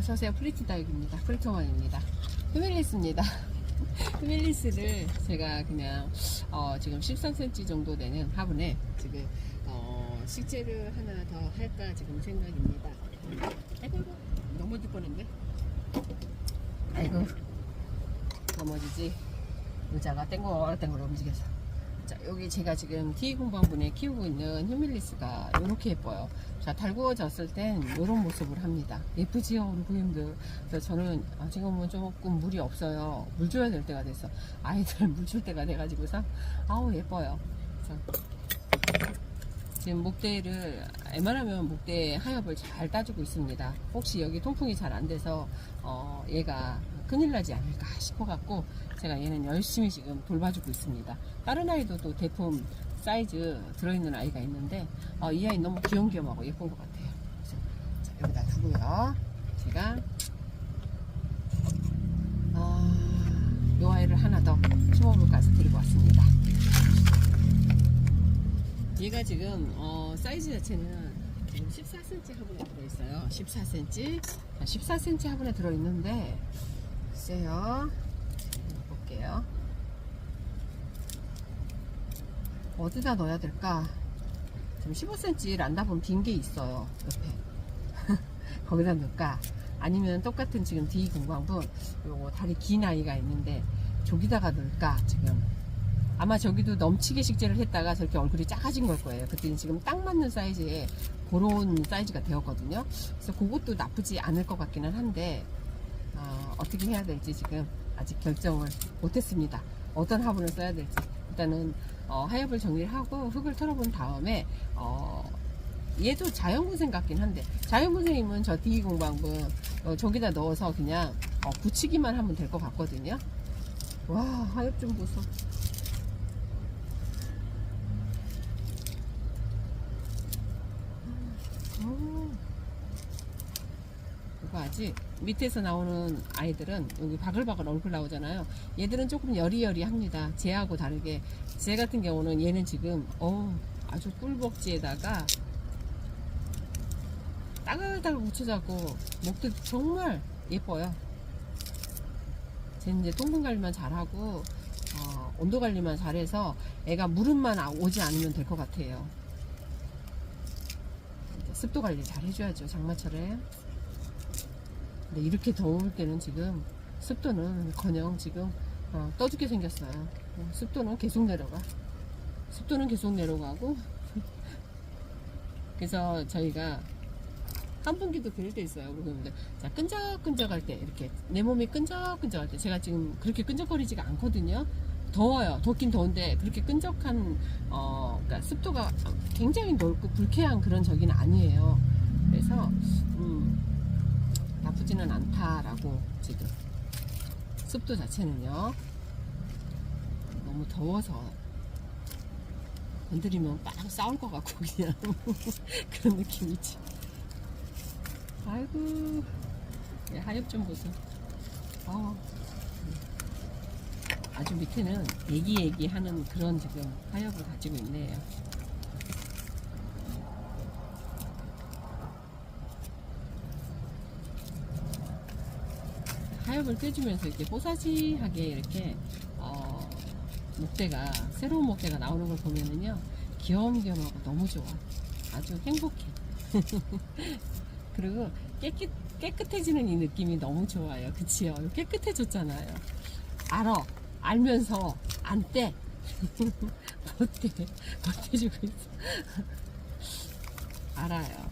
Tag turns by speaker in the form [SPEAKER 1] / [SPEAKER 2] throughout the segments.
[SPEAKER 1] 어서오세요. 프리티 다육입니다. 프리토원입니다. 휴밀리스입니다. 휴밀리스를 제가 그냥 어, 지금 13cm 정도 되는 화분에 지금 어, 식재를 하나 더 할까 지금 생각입니다. 아이고 아이고, 넘어질 뻔했네. 아이고 넘어지지. 의자가 땡글땡글 움직여서. 자, 여기 제가 지금 티 공방분에 키우고 있는 휴밀리스가 이렇게 예뻐요. 자, 달구어졌을 땐 이런 모습을 합니다. 예쁘지요, 우리 고객님들. 그래서 저는 아, 지금은 조금 물이 없어요. 물 줘야 될 때가 됐어. 아이들 물 줄 때가 돼가지고서 아우 예뻐요. 그래서 지금 목대를 웬만하면 목대 하엽을 잘 따주고 있습니다. 혹시 여기 통풍이 잘 안 돼서 어, 얘가 큰일 나지 않을까 싶어 갖고 제가 얘는 열심히 지금 돌봐주고 있습니다. 다른 아이도 또 대품 사이즈 들어있는 아이가 있는데 어, 이 아이 너무 귀염귀염하고 예쁜 것 같아요. 자, 여기다 두고요. 제가 아, 이 아이를 하나 더 심어볼까 해서 데리고 왔습니다. 얘가 지금 어, 사이즈 자체는 14cm 화분에 들어있어요. 14cm. 14cm 화분에 들어있는데 글쎄요. 볼게요. 어디다 넣어야 될까? 지금 15cm 란다본 빈게 있어요. 옆에. 거기다 넣을까? 아니면 똑같은 지금 D 공방분 요거 다리 긴 아이가 있는데 저기다가 넣을까? 지금 아마 저기도 넘치게 식재를 했다가 저렇게 얼굴이 작아진 걸 거예요. 그때는 지금 딱 맞는 사이즈에 그런 사이즈가 되었거든요. 그래서 그것도 나쁘지 않을 것 같기는 한데 어, 어떻게 해야 될지 지금 아직 결정을 못했습니다. 어떤 화분을 써야 될지 일단은 어, 하엽을 정리를 하고 흙을 털어본 다음에 어, 얘도 자연분생 같긴 한데 자연분생이면 저 D 공방분 어, 저기다 넣어서 그냥 어, 붙이기만 하면 될 것 같거든요. 와 하엽 좀 보소. 오. 아직 밑에서 나오는 아이들은 여기 바글바글 얼굴 나오잖아요. 얘들은 조금 여리여리합니다. 쟤하고 다르게 쟤 같은 경우는 얘는 지금 어 아주 꿀벅지에다가 따글따글 묻혀자고 목도 정말 예뻐요. 쟤는 이제 통풍 관리만 잘하고 어, 온도 관리만 잘해서 애가 무릎만 아- 오지 않으면 될 것 같아요. 습도 관리 잘 해줘야죠 장마철에. 근데 이렇게 더울 때는 지금 습도는 커녕 지금 어, 떠죽게 생겼어요. 어, 습도는 계속 내려가. 습도는 계속 내려가고. 그래서 저희가 환풍기도 그럴 때 있어요. 그러는데 자 끈적끈적할 때 이렇게 내 몸이 끈적끈적할 때 제가 지금 그렇게 끈적거리지가 않거든요. 더워요. 덥긴 더운데 그렇게 끈적한 어 그러니까 습도가 굉장히 넓고 불쾌한 그런 적이는 아니에요. 그래서 음, 나쁘지는 않다라고 지금. 습도 자체는요 너무 더워서 건드리면 빠르 싸울 것 같고 그냥 그런 느낌이지 아이고 예, 하엽 좀 보세요. 어, 아주 밑에는 애기애기 하는 그런 지금 하엽을 가지고 있네요 하엽을 떼주면서 이렇게 뽀사시하게 이렇게 어, 목대가 새로운 목대가 나오는 걸 보면은요 귀염귀염하고 너무 좋아. 아주 행복해. 그리고 깨끗, 깨끗해지는 이 느낌이 너무 좋아요. 그치요? 깨끗해졌잖아요. 알아. 알면서 안떼. 못떼. 못해주고 있어. 알아요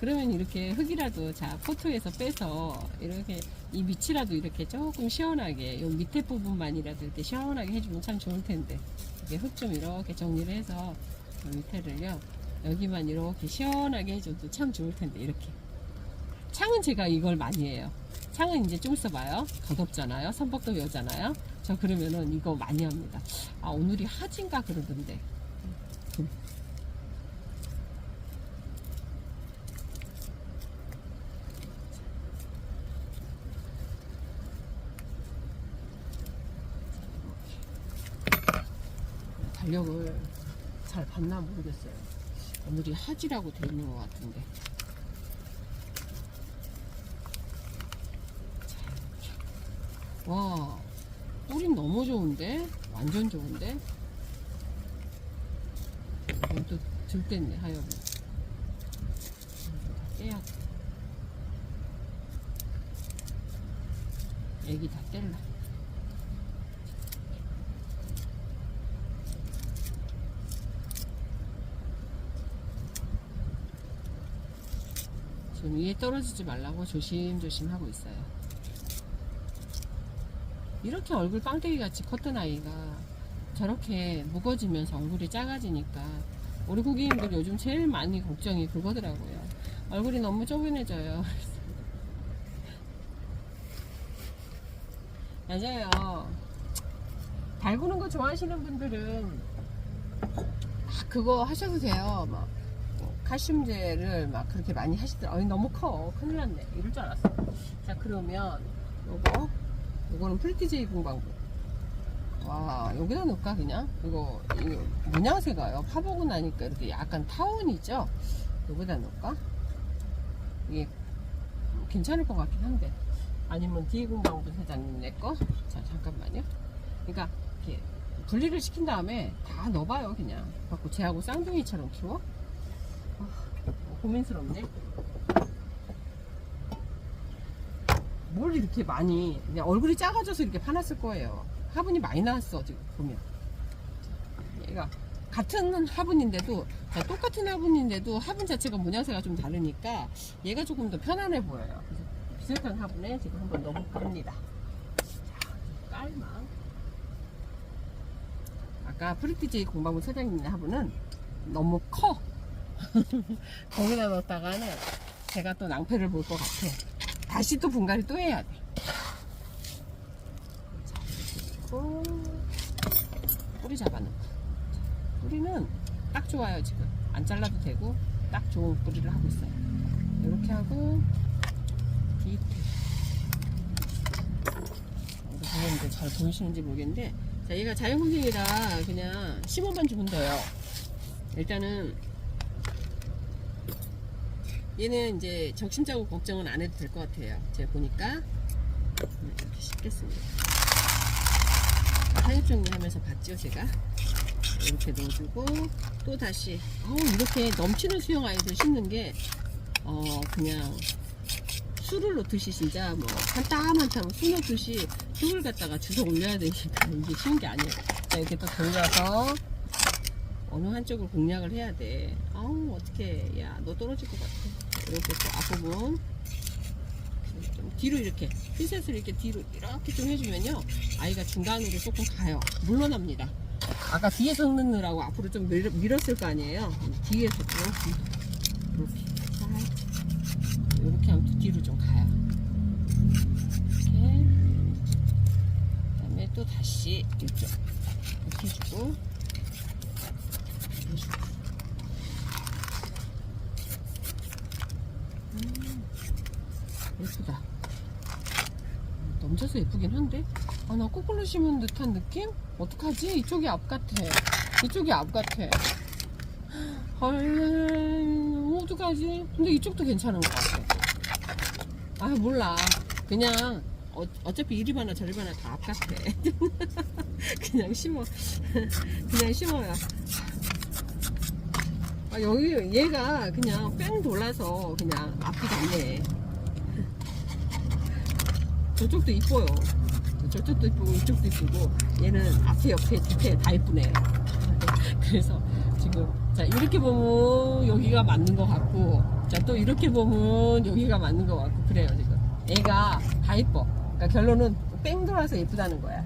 [SPEAKER 1] 그러면 이렇게 흙이라도 자 포토에서 빼서 이렇게 이 밑이라도 이렇게 조금 시원하게 요 밑에 부분만이라도 이렇게 시원하게 해주면 참 좋을 텐데. 이게 흙 좀 이렇게 정리를 해서 요 밑에를요. 여기만 이렇게 시원하게 해줘도 참 좋을 텐데 이렇게. 창은 제가 이걸 많이 해요. 창은 이제 좀 있어 봐요. 더 덥잖아요. 선박도 여잖아요. 저 그러면은 이거 많이 합니다. 아 오늘이 하진가 그러던데 달력을 잘 봤나 모르겠어요. 오늘이 하지라고 돼 있는 것 같은데. 와, 꿀이 너무 좋은데? 완전 좋은데? 또 들땠네, 하엽이. 깨야 돼. 애기 다 뗄라. 지금 위에 떨어지지 말라고 조심조심 하고 있어요. 이렇게 얼굴 빵떼기 같이 컸던 아이가 저렇게 무거지면서 얼굴이 작아지니까 우리 고객님들 요즘 제일 많이 걱정이 그거더라고요. 얼굴이 너무 쪼그해져요. 맞아요. 달구는 거 좋아하시는 분들은 아, 그거 하셔도 돼요. 막 칼슘제를 막 그렇게 많이 하시더라고요. 아니, 너무 커. 큰일 났네. 이럴 줄 알았어. 자, 그러면 요거 요거는 프리티제이 공방구. 와, 여기다 넣을까 그냥? 이거, 이거 문양새가요. 파보고 나니까 이렇게 약간 타원이죠? 여기다 넣을까? 이게 괜찮을 것 같긴 한데. 아니면 뒤에 공방부 사장님 내 거? 자, 잠깐만요. 그러니까 이렇게 분리를 시킨 다음에 다 넣어봐요, 그냥. 갖고 쟤하고 쌍둥이처럼 키워? 아, 고민스럽네. 뭘 이렇게 많이 그냥 얼굴이 작아져서 이렇게 파놨을 거예요. 화분이 많이 나왔어 지금 보면. 얘가 같은 화분인데도 자, 똑같은 화분인데도 화분 자체가 모양새가 좀 다르니까 얘가 조금 더 편안해 보여요. 비슷한 화분에 지금 한번 넣어볼까 합니다. 자, 깔망. 아까 프리티제이 공방부 사장님 화분은 너무 커. 거기다 넣었다가는 제가 또 낭패를 볼 것 같아. 다시 또 분갈이 또 해야 돼. 자, 뿌리 잡아놓고. 뿌리는 딱 좋아요, 지금. 안 잘라도 되고, 딱 좋은 뿌리를 하고 있어요. 이렇게 하고, 디테일. 보는데 잘 보이시는지 모르겠는데, 자, 얘가 자연공생이라 그냥 심어만 주면 돼요. 일단은, 얘는 이제 적심자고 걱정은 안 해도 될 것 같아요. 제가 보니까 음, 이렇게 씻겠습니다. 사육 정리하면서 봤죠, 제가 이렇게 넣어주고 또 다시 어우 이렇게 넘치는 수영 아이들 심는 게 어 그냥 술을 넣듯이 진짜 뭐 한 땀 한땀 술 넣듯이 술을 갖다가 주워 올려야 되니까 이게 쉬운 게 아니에요. 자 이렇게 또 돌려서 어느 한쪽을 공략을 해야 돼. 아우 어떻게 야 너 떨어질 것 같아. 이렇게 또 앞부분 좀 뒤로 이렇게 핀셋을 이렇게 뒤로 이렇게 좀 해주면요 아이가 중간으로 조금 가요. 물러납니다. 아까 뒤에서 넣느라고 앞으로 좀 밀, 밀었을 거 아니에요. 뒤에서 좀 이렇게 살 이렇게 하면 또 뒤로 좀 가요. 이렇게 그 다음에 또 다시 이쪽 이렇게 해주고 음, 예쁘다. 넘쳐서 예쁘긴 한데? 아 나 거꾸로 심은 듯한 느낌? 어떡하지? 이쪽이 앞 같아. 이쪽이 앞 같아. 헐 어떡하지? 근데 이쪽도 괜찮은 것 같아. 아 몰라. 그냥 어, 어차피 이리 봐나 저리 봐나 다 앞 같아. 그냥 심어. 그냥 심어요. 아 여기 얘가 그냥 뺑 돌아서 그냥 앞이 같네 저쪽도 이뻐요. 저쪽도 이쁘고 이쪽도 이쁘고 얘는 앞에 옆에 뒤에 다 이쁘네. 그래서 지금 자 이렇게 보면 여기가 맞는 것 같고 자 또 이렇게 보면 여기가 맞는 것 같고 그래요 지금 애가 다 이뻐. 그러니까 결론은 뺑 돌아서 예쁘다는 거야.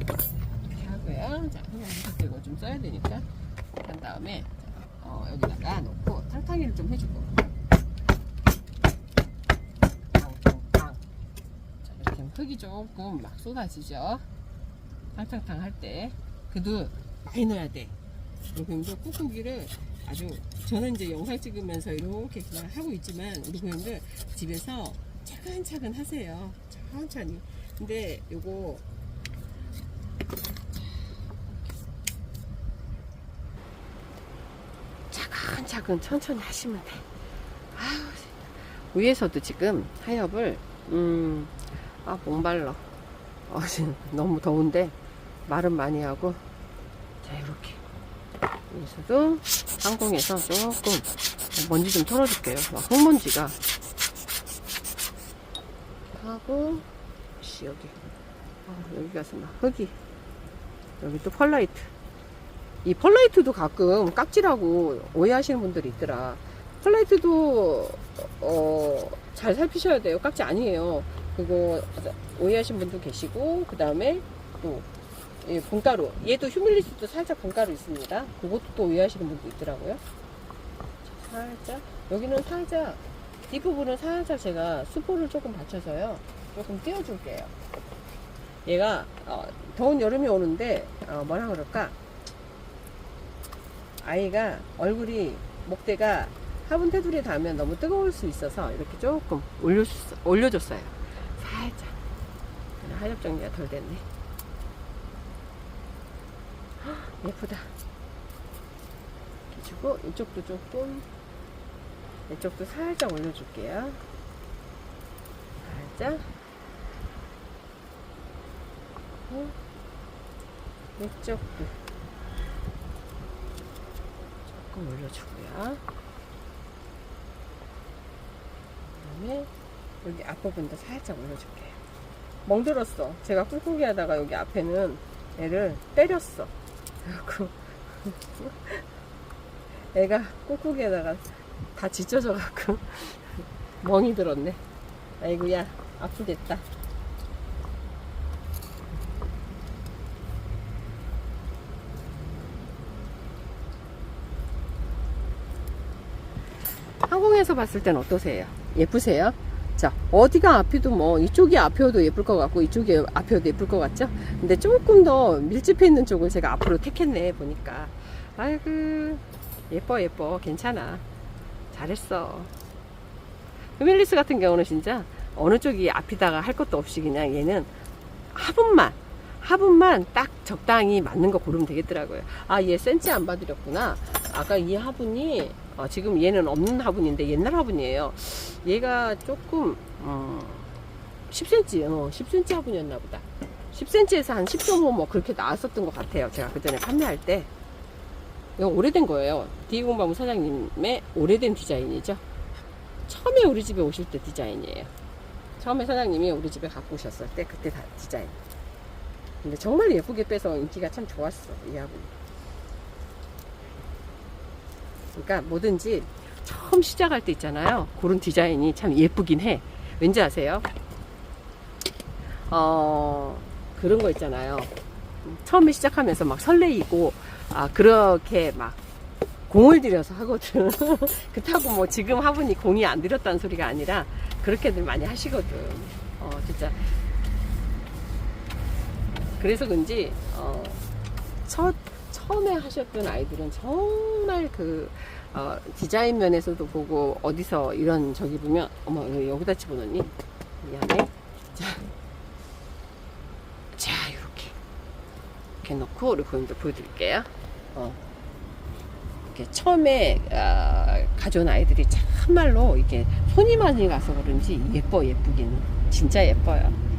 [SPEAKER 1] 이렇게 하고요. 자 한번 무섭게 이거 좀 써야 되니까 한 다음에 어, 여기다가 놓고 탕탕이를 좀 해주고. 탕탕탕. 자, 이렇게 하면 흙이 조금 막 쏟아지죠. 탕탕탕 할 때. 그래도 많이 넣어야 돼. 그리고 꾹꾹이를 아주, 저는 이제 영상 찍으면서 이렇게 그냥 하고 있지만, 우리 고객님들 집에서 차근차근 하세요. 천천히. 근데 요거, 차근차근 천천히 하시면 돼. 아우, 위에서도 지금 하엽을 음, 아, 목말라. 어, 지금 너무 더운데 말은 많이 하고 자 이렇게 여기서도 항공에서 조금 먼지 좀 털어줄게요. 막 흙먼지가 하고 씨 여기 어, 여기 가서 막 흙이 여기 또 펄라이트 이 펄라이트도 가끔 깍지라고 오해하시는 분들이 있더라. 펄라이트도 어, 잘 살피셔야 돼요. 깍지 아니에요. 그거 오해하신 분도 계시고 그 다음에 또 예, 분가루 얘도 휴밀리스도 살짝 분가루 있습니다. 그것도 또 오해하시는 분도 있더라고요. 자, 살짝 여기는 살짝 뒷부분은 살짝 제가 수포를 조금 받쳐서요. 조금 띄워줄게요. 얘가 어, 더운 여름이 오는데 어, 뭐라 그럴까 아이가 얼굴이 목대가 화분 테두리에 닿으면 너무 뜨거울 수 있어서 이렇게 조금 올려, 올려줬어요. 하엽 정리가 덜 됐네. 헉, 예쁘다. 이렇게 주고 이쪽도 조금 이쪽도 살짝 올려줄게요. 살짝. 어? 이쪽도 조금 올려주고요. 그 다음에 여기 앞부분도 살짝 올려줄게요. 멍들었어. 제가 꿀꿀이 하다가 여기 앞에는 애를 때렸어. 그래갖고 애가 꿀꿀이 하다가 다 지쳐져갖고 멍이 들었네. 아이고야 아프겠다. 항공에서 봤을 땐 어떠세요? 예쁘세요? 자, 어디가 앞이도 뭐 이쪽이 앞이어도 예쁠 것 같고 이쪽이 앞이어도 예쁠 것 같죠? 근데 조금 더 밀집해 있는 쪽을 제가 앞으로 택했네 보니까. 아이고 예뻐 예뻐. 괜찮아. 잘했어. 휴밀리스 같은 경우는 진짜 어느 쪽이 앞이다가 할 것도 없이 그냥 얘는 화분만 화분만 딱 적당히 맞는 거 고르면 되겠더라고요. 아 얘 센치 안 봐드렸구나. 아까 이 화분이 어, 지금 얘는 없는 화분인데 옛날 화분이에요. 얘가 조금 어, 10cm, 어, 10cm 화분이었나 보다. 10cm에서 한 10.5 뭐 그렇게 나왔었던 것 같아요. 제가 그 전에 판매할 때. 이거 오래된 거예요. 디공방무 사장님의 오래된 디자인이죠. 처음에 우리 집에 오실 때 디자인이에요. 처음에 사장님이 우리 집에 갖고 오셨을 때 그때 다 디자인. 근데 정말 예쁘게 빼서 인기가 참 좋았어. 이 화분. 그러니까 뭐든지 처음 시작할 때 있잖아요. 그런 디자인이 참 예쁘긴 해. 왠지 아세요? 어, 그런 거 있잖아요. 처음에 시작하면서 막 설레이고, 아, 그렇게 막 공을 들여서 하거든. 그렇다고 뭐 지금 화분이 공이 안 들였다는 소리가 아니라 그렇게들 많이 하시거든. 어, 진짜. 그래서 그런지, 어, 첫, 처음에 하셨던 아이들은 정말 그 어, 디자인 면에서도 보고 어디서 이런 저기 보면 어머 여기다 집어넣니? 미안해. 자, 자 이렇게 이렇게 넣고 우리 고객님들 보여드릴게요. 어. 이렇게 처음에 어, 가져온 아이들이 참말로 이게 손이 많이 가서 그런지 예뻐 예쁘긴 진짜 예뻐요.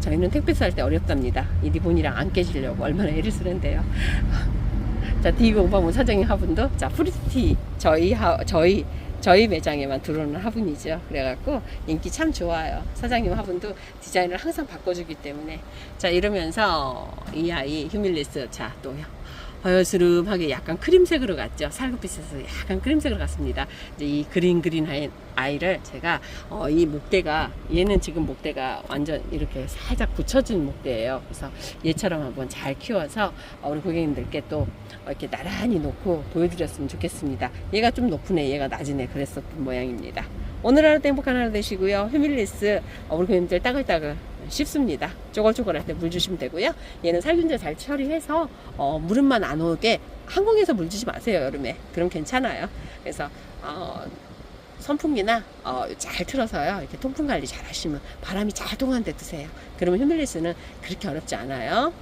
[SPEAKER 1] 저희는 택배 살 때 어렵답니다. 이 리본이랑 안 깨지려고 얼마나 애를 쓰는데요. 자, 디공방문 사장님 화분도 자 프리티 저희 하, 저희 저희 매장에만 들어오는 화분이죠. 그래갖고 인기 참 좋아요. 사장님 화분도 디자인을 항상 바꿔주기 때문에 자 이러면서 이 아이 휴밀리스 자 또 허여스름하게 약간 크림색으로 갔죠. 살구빛에서 약간 크림색으로 갔습니다. 이제 이 그린 그린 아이, 아이를 제가 어, 이 목대가 얘는 지금 목대가 완전 이렇게 살짝 붙여진 목대예요. 그래서 얘처럼 한번 잘 키워서 어, 우리 고객님들께 또 이렇게 나란히 놓고 보여드렸으면 좋겠습니다. 얘가 좀 높으네, 얘가 낮으네 그랬었던 모양입니다. 오늘 하루도 행복한 하루 되시고요. 휴밀리스 어, 우리 고객님들 따글따글 쉽습니다. 쪼글쪼글할 때 물 주시면 되고요. 얘는 살균제 잘 처리해서 어, 물음만 안 오게 항공에서 물 주지 마세요 여름에. 그럼 괜찮아요. 그래서 어, 선풍기나 어, 잘 틀어서요. 이렇게 통풍 관리 잘 하시면 바람이 잘 통하는 데 두세요. 그러면 휴밀리스는 그렇게 어렵지 않아요.